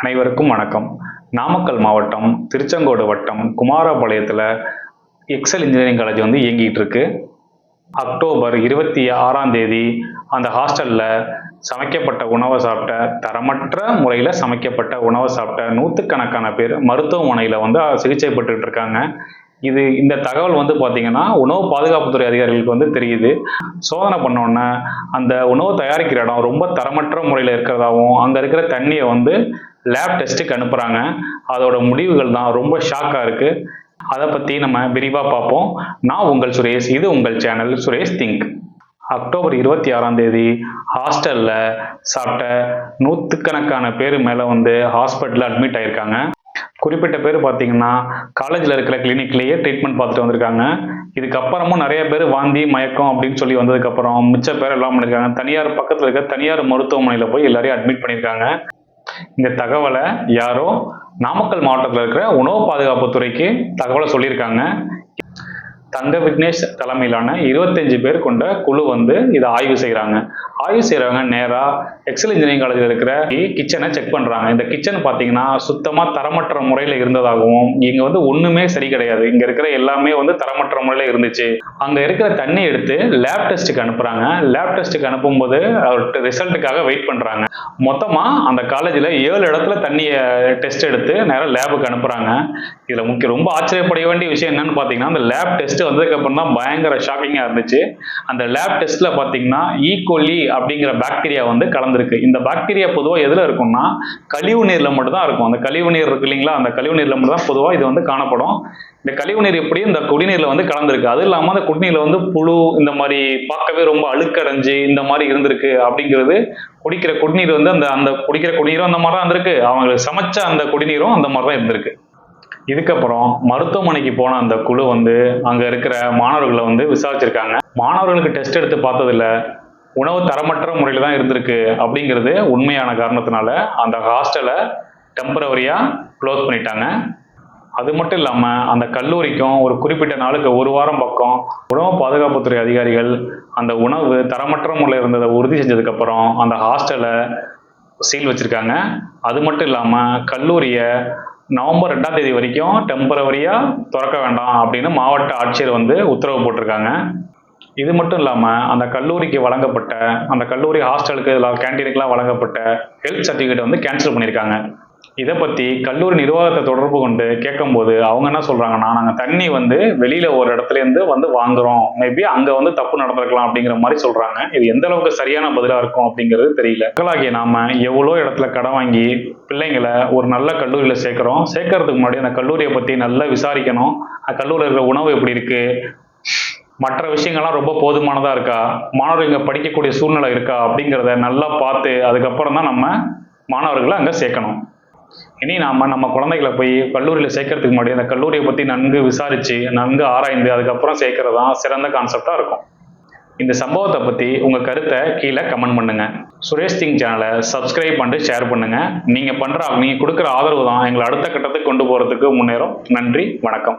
அனைவருக்கும் வணக்கம். நாமக்கல் மாவட்டம் திருச்செங்கோடு வட்டம் குமாரபாளையத்தில் எக்ஸல் இன்ஜினியரிங் காலேஜ் வந்து இயங்கிட்டு இருக்கு. அக்டோபர் இருபத்தி ஆறாம் தேதி அந்த ஹாஸ்டலில் சமைக்கப்பட்ட உணவை சாப்பிட்ட தரமற்ற முறையில் சமைக்கப்பட்ட உணவை சாப்பிட்ட நூற்றுக்கணக்கான பேர் மருத்துவமனையில் வந்து சிகிச்சை பெற்றுட்டு இருக்காங்க. இது இந்த தகவல் வந்து பார்த்தீங்கன்னா உணவு பாதுகாப்புத்துறை அதிகாரிகளுக்கு வந்து தெரியுது. சோதனை பண்ணோன்னே அந்த உணவு தயாரிக்கிற இடம் ரொம்ப தரமற்ற முறையில் இருக்கிறதாகவும் அங்கே இருக்கிற தண்ணியை வந்து லேப் டெஸ்ட்டுக்கு அனுப்புகிறாங்க அதோட முடிவுகள் தான் ரொம்ப ஷாக்காக இருக்குது அதை பற்றி நம்ம விரிவாக பார்ப்போம். நான் உங்கள் சுரேஷ் இது உங்கள் சேனல் சுரேஷ் திங்க். அக்டோபர் இருபத்தி ஆறாம் தேதி ஹாஸ்டலில் சாப்பிட்ட நூற்றுக்கணக்கான பேர் மேலே வந்து ஹாஸ்பிட்டலில் அட்மிட் ஆயிருக்காங்க. குறிப்பிட்ட பேர் பார்த்தீங்கன்னா காலேஜில் இருக்கிற கிளினிக்லேயே ட்ரீட்மெண்ட் பார்த்துட்டு வந்திருக்காங்க. இதுக்கப்புறமும் நிறைய பேர் வாந்தி மயக்கம் அப்படின்னு சொல்லி வந்ததுக்கப்புறம் மிச்ச பேர் எல்லாம் பண்ணியிருக்காங்க தனியார் பக்கத்தில் இருக்க தனியார் மருத்துவமனையில் போய் எல்லாரையும் அட்மிட் பண்ணியிருக்காங்க. இந்த தகவலை யாரோ நாமக்கல் மாவட்டத்தில் இருக்கிற உணவு பாதுகாப்பு துறைக்கு தகவலை சொல்லியிருக்காங்க. தங்க விக்னேஷ் தலைமையிலான இருபத்தஞ்சு பேர் கொண்ட குழு வந்து இதை ஆய்வு செய்கிறாங்க ஆய்வு செய்கிறவங்க நேராக எக்ஸல் இன்ஜினியரிங் காலேஜில் இருக்கிற கிச்சனை செக் பண்ணுறாங்க இந்த கிச்சன் பார்த்தீங்கன்னா சுத்தமாக தரமற்ற முறையில் இருந்ததாகவும் இங்கே வந்து ஒன்றுமே சரி கிடையாது. இங்கே இருக்கிற எல்லாமே வந்து தரமற்ற முறையில் இருந்துச்சு. அங்கே இருக்கிற தண்ணி எடுத்து லேப் டெஸ்ட்டுக்கு அனுப்புகிறாங்க லேப் டெஸ்ட்டுக்கு அனுப்பும்போது ரிசல்ட்டுக்காக வெயிட் பண்ணுறாங்க மொத்தமாக அந்த காலேஜில் ஏழு இடத்துல தண்ணியை டெஸ்ட் எடுத்து நேராக லேபுக்கு அனுப்புகிறாங்க இதில் முக்கிய ரொம்ப ஆச்சரியப்பட வேண்டிய விஷயம் என்னன்னு பார்த்தீங்கன்னா அந்த லேப் டெஸ்ட் வந்ததுக்கப்புறம் தான் பயங்கர ஷாக்கிங்காக இருந்துச்சு. அந்த லேப் டெஸ்ட்டில் பார்த்தீங்கன்னா ஈகோலி e. அப்படிங்கிற பாக்டீரியா வந்து கலந்துருக்கு. இந்த பாக்டீரியா பொதுவாக எதில் இருக்கும்னா கழிவு நீரில் மட்டும் தான் இருக்கும். அந்த கழிவு நீர் இருக்கு இல்லைங்களா? அந்த கழிவு நீரில் மட்டும் தான் பொதுவாக இது வந்து காணப்படும். இந்த கழிவு நீர் எப்படியும் இந்த குடிநீரில் வந்து கலந்துருக்கு? அது இல்லாமல் அந்த குடிநீரில் வந்து புழு இந்த மாதிரி பார்க்கவே ரொம்ப அழுக்கடைஞ்சு இந்த மாதிரி இருந்திருக்கு அப்படிங்கிறது குடிக்கிற குடிநீர் வந்து அந்த அந்த குடிக்கிற குடிநீரும் அந்த மாதிரி தான் இருந்திருக்கு. அவங்களுக்கு சமைச்ச அந்த குடிநீரும் அந்த மாதிரி தான் இருந்திருக்கு. இதுக்கப்புறம் மருத்துவமனைக்கு போன அந்த குழு வந்து அங்க இருக்கிற மாணவர்களை வந்து விசாரிச்சிருக்காங்க. மாணவர்களுக்கு டெஸ்ட் எடுத்து பார்த்ததுல உணவு தரமற்ற முறையில் தான் இருந்திருக்கு அப்படிங்கிறது உண்மையான காரணத்தினால அந்த ஹாஸ்டலை டெம்பரவரியா க்ளோஸ் பண்ணிட்டாங்க. அது மட்டும் இல்லாமல் அந்த கல்லூரிக்கும் ஒரு குறிப்பிட்ட நாளுக்கு ஒரு வாரம் பக்கம் உணவு பாதுகாப்புத்துறை அதிகாரிகள் அந்த உணவு தரமற்ற முறையில் இருந்ததை உறுதி செஞ்சதுக்கப்புறம் அந்த ஹாஸ்டலை சீல் வச்சுருக்காங்க. அது மட்டும் இல்லாமல் கல்லூரியை நவம்பர் ரெண்டாம் தேதி வரைக்கும் டெம்பரவரியாக திறக்க வேண்டாம் அப்படின்னு மாவட்ட ஆட்சியர் வந்து உத்தரவு போட்டிருக்காங்க. இது மட்டும் இல்லாமல் அந்த கல்லூரிக்கு வழங்கப்பட்ட அந்த கல்லூரி ஹாஸ்டலுக்கு இதில் கேன்டீனுக்குலாம் வழங்கப்பட்ட ஹெல்த் சர்டிஃபிகேட் வந்து கேன்சல் பண்ணியிருக்காங்க. இதை பற்றி கல்லூரி நிர்வாகத்தை தொடர்பு கொண்டு கேட்கும்போது அவங்க என்ன சொல்கிறாங்கன்னா நாங்கள் தண்ணி வந்து வெளியில் ஒரு இடத்துலேருந்து வந்து வாங்குறோம். மேபி அங்கே வந்து தப்பு நடந்திருக்கலாம் அப்படிங்கிற மாதிரி சொல்கிறாங்க இது எந்த அளவுக்கு சரியான பதிலாக இருக்கும் அப்படிங்கிறது தெரியல. மக்களாகிய நாம் எவ்வளோ இடத்துல கடன் வாங்கி பிள்ளைங்களை ஒரு நல்ல கல்லூரியில் சேர்க்குறோம். சேர்க்கறதுக்கு முன்னாடி அந்த கல்லூரியை பற்றி நல்லா விசாரிக்கணும். அந்த கல்லூரியில் இருக்கிற உணவு எப்படி இருக்குது மற்ற விஷயங்கள்லாம் ரொம்ப போதுமானதாக இருக்கா? மாணவர்கள் இங்கே படிக்கக்கூடிய சூழ்நிலை இருக்கா அப்படிங்கிறத நல்லா பார்த்து அதுக்கப்புறம் தான் நம்ம மாணவர்களை அங்கே சேர்க்கணும். இனி நாம நம்ம குழந்தைகளை போய் கல்லூரியில் சேர்க்கறதுக்கு முன்னாடி அந்த கல்லூரியை பற்றி நன்கு விசாரித்து நன்கு ஆராய்ந்து அதுக்கப்புறம் சேர்க்கறது தான் சிறந்த கான்செப்டாக இருக்கும். இந்த சம்பவத்தை பற்றி உங்கள் கருத்தை கீழே கமெண்ட் பண்ணுங்க. சுரேஷ் சிங் சேனலை சப்ஸ்கிரைப் பண்ணிட்டு ஷேர் பண்ணுங்க. நீங்கள் பண்ணுற நீங்கள் கொடுக்குற ஆதரவு தான் எங்களை அடுத்த கட்டத்துக்கு கொண்டு போகிறதுக்கு முன்னேறும். நன்றி வணக்கம்.